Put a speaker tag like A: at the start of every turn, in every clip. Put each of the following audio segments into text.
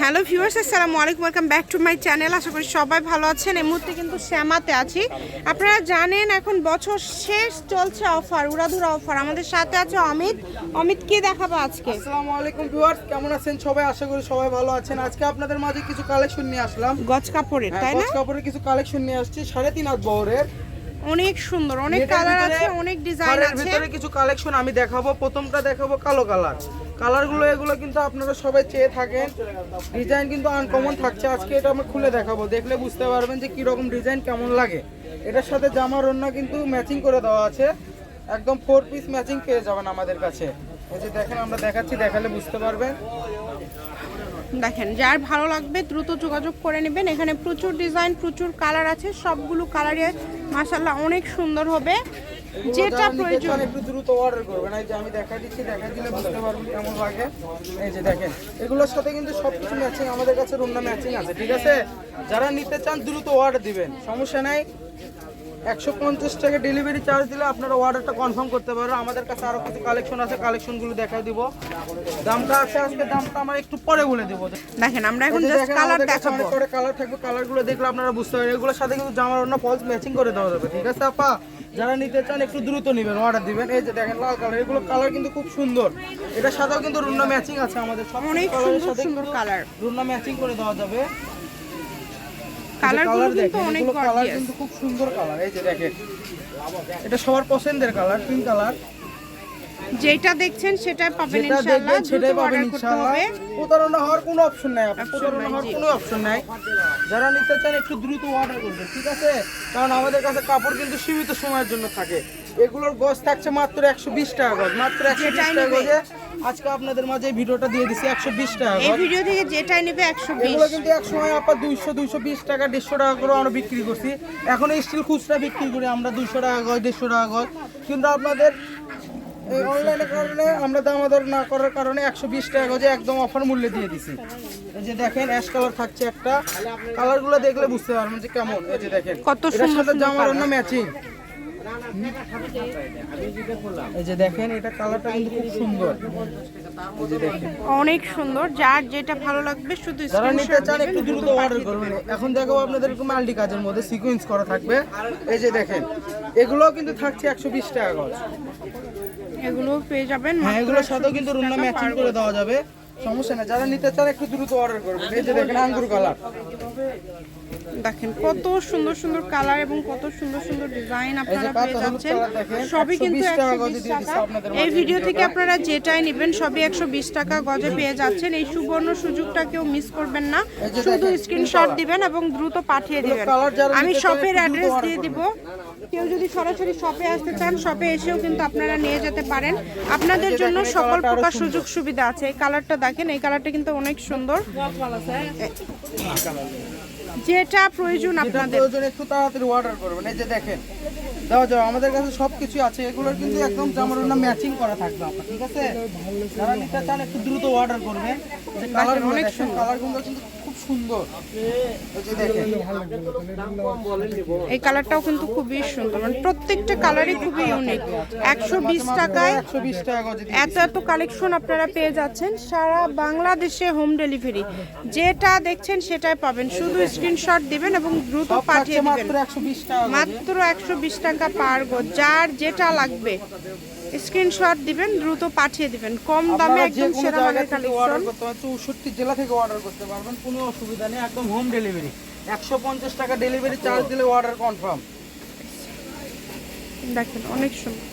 A: Hello viewers আসসালামু আলাইকুম welcome back to my channel. আশা করি সবাই ভালো আছেন। এই মুহূর্তে কিন্তু শ্যামাতে আছি। আপনারা জানেন এখন বছর শেষ চলছে অফার উড়াধুরা অফার। আমাদের সাথে আছে অমিত। অমিত কি দেখাবো আজকে?
B: আসসালামু আলাইকুম ভিউয়ার্স কেমন আছেন সবাই? আশা করি সবাই ভালো আছেন। আজকে আপনাদের মাঝে কিছু কালেকশন নিয়ে আসলাম।
A: গজ কাপড়ের
B: হ্যাঁ,
A: তাই না?
B: গজ কাপড়ের কিছু কালেকশন নিয়ে আসছি। সাড়ে তিন হাত বহরের।
A: অনেক সুন্দর অনেক কালার আছে অনেক ডিজাইন আছে।
B: ভিতরে কিছু কালেকশন আমি দেখাবো। প্রথমটা দেখাবো কালো কালার। কালারগুলো এগুলো কিন্তু আপনারা সবাই চেয়ে থাকেন। ডিজাইন কিন্তু আনকমন থাকছে। আজকে এটা আমি খুলে দেখাবো। দেখলে বুঝতে পারবেন যে কি রকম ডিজাইন কেমন লাগে। এটার সাথে জামার ওড়না কিন্তু ম্যাচিং করে দেওয়া আছে। একদম ফোর পিস ম্যাচিং পেয়ে যাবেন আমাদের কাছে। এই যে দেখেন, আমরা দেখাচ্ছি, দেখালে বুঝতে পারবেন।
A: দেখেন, যার ভালো লাগবে দ্রুত যোগাযোগ করে নেবেন। এখানে প্রচুর ডিজাইন, প্রচুর কালার আছে। সবগুলো কালারে মাসাল্লাহ অনেক সুন্দর হবে। যেটা প্রয়োজন।
B: একটু দ্রুত অর্ডার করবেন। এই যে আমি দেখা দিচ্ছি দেখা দিলে বুঝতে পারবেন কেমন লাগে। এই যে দেখেন এগুলোর সাথে কিন্তু সবকিছু ম্যাচিং আমাদের কাছে রুমনা ম্যাচিং আছে ঠিক আছে? যারা নিতে চান দ্রুত অর্ডার দিবেন। সমস্যা নাই। একশো পঞ্চাশ টাকা ডেলিভারি চার্জ দিলে আপনারা অর্ডারটা কনফার্ম করতে পারবেন। আমাদের কাছে আরও কিছু কালেকশন আছে কালেকশনগুলো দেখাই দিব। দামটা আছে আজকে দামটা আমরা একটু পরে বলে দেবো।
A: দেখেন আমরা এখন জাস্ট কালার দেখাবো।
B: করে কালার থাকবে। কালারগুলো দেখলে আপনারা বুঝতে পারবেন। এগুলোর সাথে কিন্তু জামার অন্য ফলস ম্যাচিং করে দেওয়া যাবে। ঠিক আছে আপা? যারা নিতে চান একটু দ্রুত নেবেন অর্ডার দিবেন। এই যে দেখেন লাল কালার এগুলো কালার কিন্তু খুব সুন্দর। এটার সাথেও কিন্তু রুন্না ম্যাচিং আছে আমাদের। সব
A: অনেক সুন্দর
B: সাথে
A: সুন্দর কালার
B: রুন্না ম্যাচিং করে দেওয়া যাবে।
A: কালারগুলো
B: কালার
A: কিন্তু অনেক
B: কালার কিন্তু খুব সুন্দর কালার এই যে দেখেন। এটা সবার পছন্দের কালার পিঙ্ক কালার
A: যেটা দেখছেন সেটাই পাবেন ইনশাআল্লাহ।
B: সেটাই পাবেন ইনশাআল্লাহ। প্রতারণা হওয়ার কোনো অপশন নাই। প্রতারণা হওয়ার কোনো অপশন নাই। যারা নিতে চান একটু দ্রুত অর্ডার করবেন ঠিক আছে? কারণ আমাদের কাছে কাপড় কিন্তু সীমিত সময়ের জন্য থাকে। এগুলোর গজ থাকছে মাত্র একশো বিশ টাকা গজ মাত্র একশো বিশ টাকা। গজে আজকে আপনাদের মাঝে এই ভিডিওটা দিয়ে দিছি একশো বিশ টাকা
A: এই ভিডিও থেকে যেটাই নেবে একশো
B: এগুলো কিন্তু এক সময় আপনার দুইশো দুইশো বিশ টাকা দেড়শো টাকা করে আমরা বিক্রি করছি। এখন স্টিল খুচরা বিক্রি করি আমরা দুইশো টাকা গজ দেড়শো টাকা গজ। কিন্তু আপনাদের এই অনলাইনের কারণে আমরা দামাদর না করার কারণে একশো বিশ টাকা গজে একদম অফার মূল্যে দিয়ে দিছি। এই যে দেখেন অ্যাশ কালার থাকছে একটা। কালারগুলো দেখলে বুঝতে পারবেন যে কেমন। এই যে দেখেন
A: কত সুন্দর
B: সাথে জামার অন্য ম্যাচিং এই যে দেখেন এটা কালারটা কিন্তু খুব সুন্দর। এই যে দেখেন।
A: অনেক সুন্দর যার যেটা ভালো লাগবে শুধু
B: যারা নিতে চান একটু দ্রুত অর্ডার করবেন। এখন দেখাবো আপনাদের মাল্টি কাজের মধ্যে সিকোয়েন্স করা থাকবে। এই যে দেখেন এগুলোও কিন্তু থাকছে একশো বিশ টাকা গজ।
A: এগুলো পেয়ে যাবেন
B: হ্যাঁ এগুলোর সাথেও কিন্তু ম্যাচিং করে দেওয়া যাবে। সমস্যা নেই যারা নিতে চান একটু দ্রুত অর্ডার করবেন এই যে দেখেন আঙ্গুর কালার
A: দেখেন কত সুন্দর সুন্দর কালার এবং কত সুন্দর সুন্দর ডিজাইন আপনারা পেয়ে যাচ্ছেন। সবই কিন্তু
B: 120 টাকা
A: 120
B: গজে দিয়ে দিচ্ছে
A: টাকা।
B: আপনাদের
A: এই ভিডিও থেকে আপনারা যেটাই নেবেন সবই একশো বিশ টাকা গজে পেয়ে যাচ্ছেন। এই সুবর্ণ সুযোগটা কেউ মিস করবেন না। শুধু স্ক্রিনশট দিবেন এবং দ্রুত পাঠিয়ে দিবেন। আমি শপের অ্যাড্রেস দিয়ে। দিব। কেউ যদি সরাসরি শপে আসতে চান শপে এসেও কিন্তু আপনারা নিয়ে যেতে পারেন। আপনাদের জন্য সকল প্রকার সুযোগ সুবিধা আছে। এই কালারটা দেখেন এই কালারটা কিন্তু অনেক সুন্দর। যেটা প্রয়োজন আপনাদের।
B: প্রয়োজন একটু তাড়াতাড়ি অর্ডার করবেন। এই যে দেখেন দেওয়া যাবে। আমাদের কাছে সব কিছু আছে। এগুলোর কিন্তু একদম জামার না ম্যাচিং করা থাকবে আপনার ঠিক আছে? যারা নিতে চান একটু দ্রুত অর্ডার করবেন। কালার অনেক সুন্দর। কালারগুলো কিন্তু সুন্দর। এই
A: কালারটাও কিন্তু খুবই সুন্দর। মানে প্রত্যেকটা কালারই খুবই ইউনিক একশো বিশ টাকায় এত এত কালেকশন আপনারা পেয়ে যাচ্ছেন সারা বাংলাদেশে হোম ডেলিভারি যেটা দেখছেন সেটাই পাবেন। শুধু স্ক্রিনশট দিবেন এবং দ্রুত পাঠিয়ে দিবেন।
B: মাত্র একশো বিশ টাকা। গজে।
A: মাত্র একশো বিশ টাকা পার গো যার যেটা লাগবে স্ক্রিনশট দিবেন দ্রুত পাঠিয়ে দিবেন। কম দামে একদম সেরা মানের কালেকশন।
B: চৌষট্টি জেলা থেকে অর্ডার করতে পারবেন কোনো অসুবিধা নেই একদম হোম ডেলিভারি একশো পঞ্চাশ টাকা ডেলিভারি চার্জ দিলে অর্ডার কনফার্ম
A: দেখেন অনেক সুন্দর।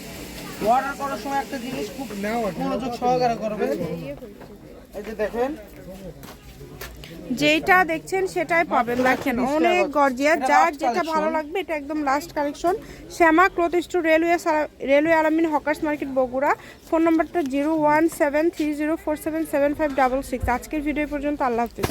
B: অর্ডার করার সময় একটা জিনিস খুব মনোযোগ সহকারে করবেন। এই যে দেখেন
A: যেটা দেখছেন সেটাই পাবেন। দেখেন অনেক গর্জিয়া যার যেটা ভালো লাগবে এটা একদম last collection Shyama cloth store railway railway Alamin hawkers market Bogura. Phone নম্বরটা zero one seven three zero four seven seven five double six. আজকের ভিডিও পর্যন্ত আল্লাহ হাফিজ।